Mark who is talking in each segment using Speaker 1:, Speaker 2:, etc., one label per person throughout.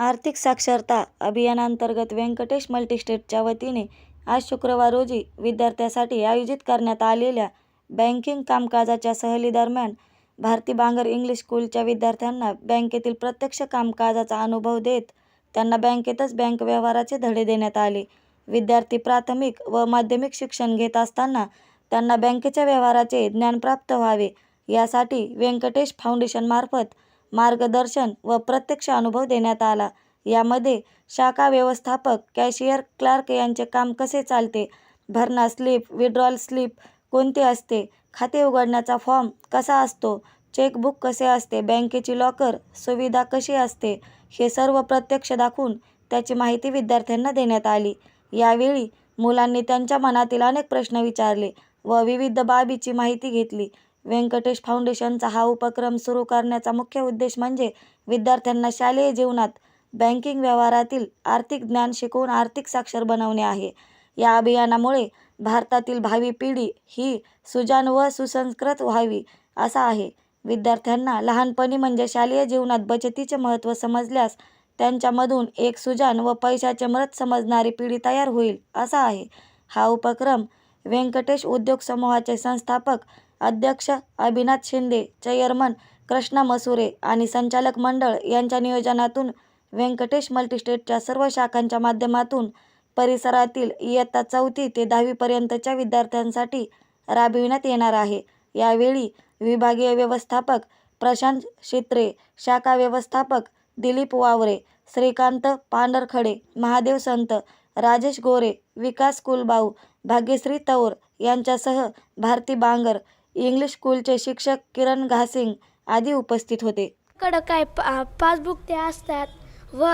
Speaker 1: आर्थिक साक्षरता अभियानांतर्गत व्यंकटेश मल्टीस्टेटच्या वतीने आज शुक्रवार रोजी विद्यार्थ्यांसाठी आयोजित करण्यात आलेल्या बँकिंग कामकाजाच्या सहलीदरम्यान भारती बांगर इंग्लिश स्कूलच्या विद्यार्थ्यांना बँकेतील प्रत्यक्ष कामकाजाचा अनुभव देत त्यांना बँकेतच बँक व्यवहाराचे धडे देण्यात आले. विद्यार्थी प्राथमिक व माध्यमिक शिक्षण घेत असताना त्यांना बँकेच्या व्यवहाराचे ज्ञान प्राप्त व्हावे यासाठी व्यंकटेश फाउंडेशनमार्फत मार्गदर्शन व प्रत्यक्ष अनुभव देण्यात आला. यामध्ये शाखा व्यवस्थापक, कॅशियर, क्लार्क यांचे काम कसे चालते, भरणा स्लिप, विड्रॉल स्लिप कोणती असते, खाते उघडण्याचा फॉर्म कसा असतो, चेकबुक कसे असते, बँकेची लॉकर सुविधा कशी असते हे सर्व प्रत्यक्ष दाखवून त्याची माहिती विद्यार्थ्यांना देण्यात आली. यावेळी मुलांनी त्यांच्या मनातील अनेक प्रश्न विचारले व विविध बाबीची माहिती घेतली. व्यंकटेश फाउंडेशनचा हा उपक्रम सुरू करण्याचा मुख्य उद्देश म्हणजे विद्यार्थ्यांना शालेय जीवनात बँकिंग व्यवहारातील आर्थिक ज्ञान शिकवून आर्थिक साक्षर बनवणे आहे. या अभियानामुळे भारतातील भावी पिढी ही सुजान व सुसंस्कृत व्हावी असा आहे. विद्यार्थ्यांना लहानपणी म्हणजे शालेय जीवनात बचतीचे महत्त्व समजल्यास त्यांच्यामधून एक सुजान व पैशाचे मृत समजणारी पिढी तयार होईल असा आहे. हा उपक्रम व्यंकटेश उद्योग समूहाचे संस्थापक अध्यक्ष अभिनाथ शिंदे, चेअरमन कृष्णा मसुरे आणि संचालक मंडळ यांच्या नियोजनातून व्यंकटेश मल्टीस्टेटच्या सर्व शाखांच्या माध्यमातून परिसरातील इयत्ता चौथी ते दहावीपर्यंतच्या विद्यार्थ्यांसाठी राबविण्यात येणार आहे. यावेळी विभागीय व्यवस्थापक प्रशांत शित्रे, शाखा व्यवस्थापक दिलीप वावरे, श्रीकांत पांढरखडे, महादेव संत, राजेश गोरे, विकास कुलबाऊ भाग्यश्री तौर यांच्यासह भारती बांगर इंग्लिश स्कूलचे शिक्षक किरण घासिंग आदी उपस्थित होते.
Speaker 2: कडं काय पा पासबुक ते असतात व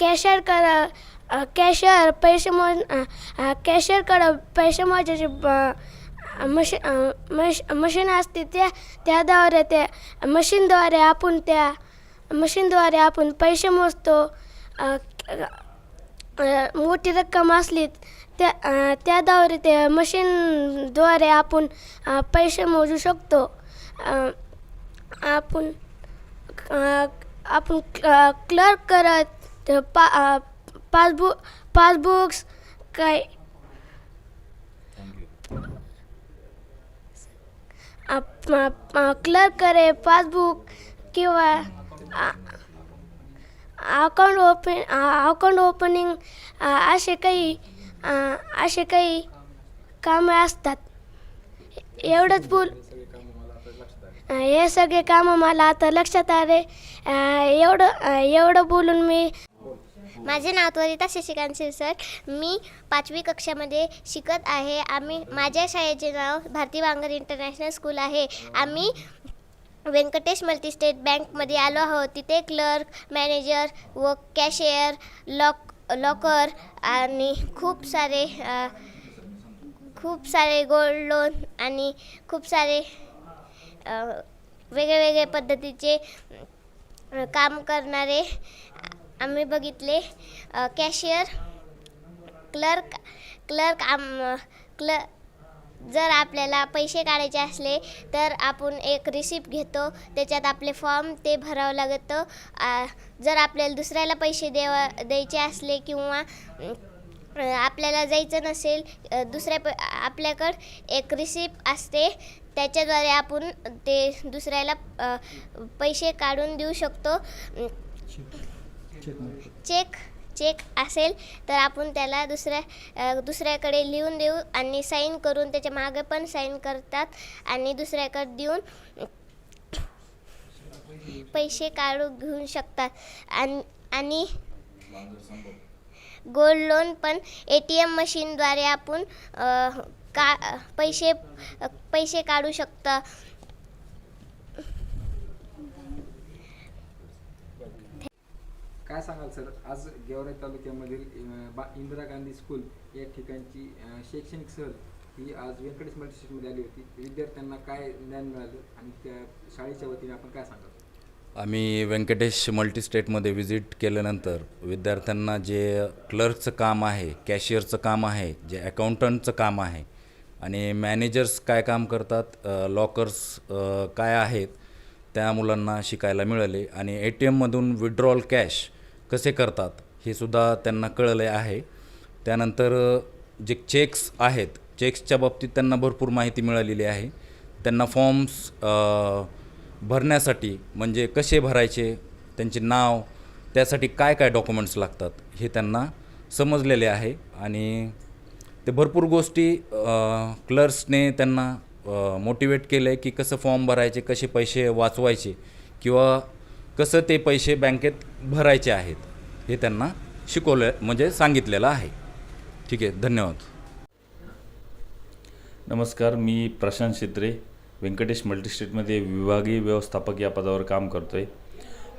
Speaker 2: कॅशियरकडं कॅशियर पैसे मोज कॅशियरकडं पैसे मोजायचे मशी मश मशीन असते त्या त्याद्वारे त्या मशीनद्वारे आपण त्या मशीनद्वारे आपण पैसे मोजतो. मोठी रक्कम असली त्या त्याद्वारे ते मशीनद्वारे आपण पैसे मोजू शकतो. आपण आपण क्लर्क करत पा पासबुक पासबुक्स काय क्लर्क करे पासबुक किंवा अकाउंट ओपन अकाउंट ओपनिंग असे काही असे काही कामं असतात. एवढंच बोल. हे सगळे कामं मला आता लक्षात आले. एवढं एवढं बोलून मी
Speaker 3: माझे नाव त्वरिता शशिकांत शिरसट मी पाचवी कक्षामध्ये शिकत आहे. आम्ही माझ्या शाळेचे नाव भारती वांगर इंटरनॅशनल स्कूल आहे. आम्ही व्यंकटेश मल्टीस्टेट बँकमध्ये आलो आहोत. तिथे क्लर्क मॅनेजर व कॅशियर लॉक लॉकर आणि खूप सारे खूप सारे गोल्ड लोन आणि खूप सारे वेगळे वेगळे पद्धतीचे काम करणारे आम्ही बघितले. कॅशियर क्लर्क क्लर्क आम क्ल जर आपल्याला पैसे काढायचे असले तर आपण एक रिसिप्ट घेतो. त्याच्यात आपले फॉर्म ते भरावं लागतं. जर आपल्याला दुसऱ्याला पैसे द्यावा द्यायचे असले किंवा आपल्याला जायचं नसेल दुसऱ्या प आपल्याकडं एक रिसिप्ट असते. त्याच्याद्वारे आपण ते दुसऱ्याला पैसे काढून देऊ शकतो. चेक चेक असेल तर आपण त्याला दुसऱ्या दुसऱ्याकडे लिहून देऊ आणि साईन करून त्याच्यामागे पण साईन करतात आणि दुसऱ्याकडे देऊन पैसे काढून घेऊ शकतात. आणि आणि गोल्ड लोन पण ए टी एम मशीनद्वारे आपण का पैसे पैसे काढू शकता.
Speaker 4: काय सांगाल सर? आज गेवराई तालुक्यामधील बा इंदिरा गांधी स्कूल या ठिकाणची शैक्षणिक सहल ही आज व्यंकटेश मल्टीस्टेटमध्ये आली होती. विद्यार्थ्यांना काय ज्ञान मिळालं आणि त्या शाळेच्या वतीने आपण काय सांगाल?
Speaker 5: आम्ही व्यंकटेश मल्टीस्टेटमध्ये व्हिजिट केल्यानंतर विद्यार्थ्यांना जे क्लर्कचं काम आहे कॅशियरचं काम आहे जे अकाउंटंटचं काम आहे आणि मॅनेजर्स काय काम करतात लॉकर्स काय आहेत त्या मुलांना शिकायला मिळाले आणि ए टी एममधून विड्रॉल कॅश कसे करतात हे सुद्धा त्यांना कळले आहे. त्यानंतर जे चेक्स आहेत चेक्सच्या बाबतीत त्यांना भरपूर माहिती मिळालेली आहे. त्यांना फॉर्म्स भरण्यासाठी म्हणजे कसे भरायचे त्यांचे नाव त्यासाठी काय काय डॉक्युमेंट्स लागतात हे त्यांना समजलेले आहे. आणि ते भरपूर गोष्टी क्लर्क्सने त्यांना मोटिवेट केलं आहे की कसं फॉर्म भरायचे कसे पैसे वाचवायचे किंवा कसं ते पैसे बँकेत भरायचे आहेत हे त्यांना शिकवलं म्हणजे सांगितलेलं आहे. ठीक आहे धन्यवाद.
Speaker 6: नमस्कार मी प्रशांत शित्रे व्यंकटेश मल्टीस्टेटमध्ये विभागीय व्यवस्थापक या पदावर काम करतो आहे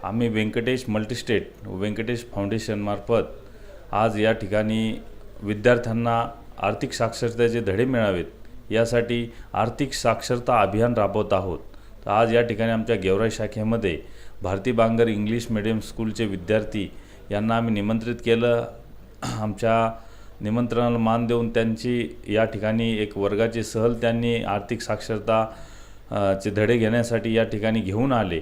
Speaker 6: आम्ही व्यंकटेश मल्टीस्टेट व्यंकटेश फाउंडेशनमार्फत आज या ठिकाणी विद्यार्थ्यांना आर्थिक साक्षरतेचे धडे मिळावेत यासाठी आर्थिक साक्षरता अभियान राबवत आहोत. तर आज या ठिकाणी आमच्या गेवराई शाखेमध्ये भारती बांगर इंग्लिश मिडियम स्कूलचे विद्यार्थी यांना आम्ही निमंत्रित केलं. आमच्या निमंत्रणाला मान देऊन त्यांची या ठिकाणी एक वर्गाची सहल त्यांनी आर्थिक साक्षरता चे धडे घेण्यासाठी या ठिकाणी घेऊन आले.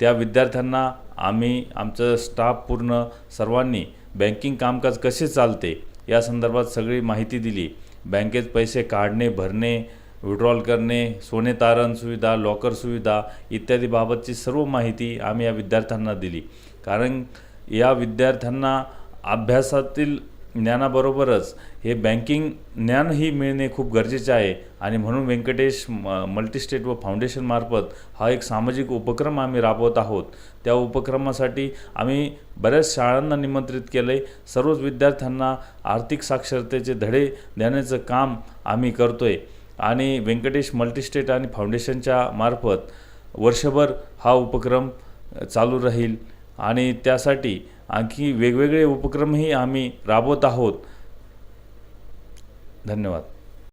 Speaker 6: त्या विद्यार्थ्यांना आम्ही आमचं स्टाफ पूर्ण सर्वांनी बँकिंग कामकाज कसे चालते या संदर्भात सगळी माहिती दिली. बँकेत पैसे काढणे भरणे विड्रॉल करणे सोने तारण सुविधा लॉकर सुविधा इत्यादी बाबतची सर्व माहिती आम्ही या विद्यार्थ्यांना दिली. कारण या विद्यार्थ्यांना अभ्यासातील ज्ञानाबरोबरच हे बँकिंग ज्ञानही मिळणे खूप गरजेचे आहे. आणि म्हणून व्यंकटेश म मल्टीस्टेट व फाउंडेशनमार्फत हा एक सामाजिक उपक्रम आम्ही राबवत आहोत. त्या उपक्रमासाठी आम्ही बऱ्याच शाळांना निमंत्रित केलं आहे सर्वच विद्यार्थ्यांना आर्थिक साक्षरतेचे धडे देण्याचं काम आम्ही करतो आहे आणि व्यंकटेश मल्टीस्टेट आणि फाउंडेशनच्या मार्फत वर्षभर हा उपक्रम चालू राहील. आणि त्यासाठी आणखी वेगवेगळे उपक्रमही आम्ही राबवत आहोत. धन्यवाद.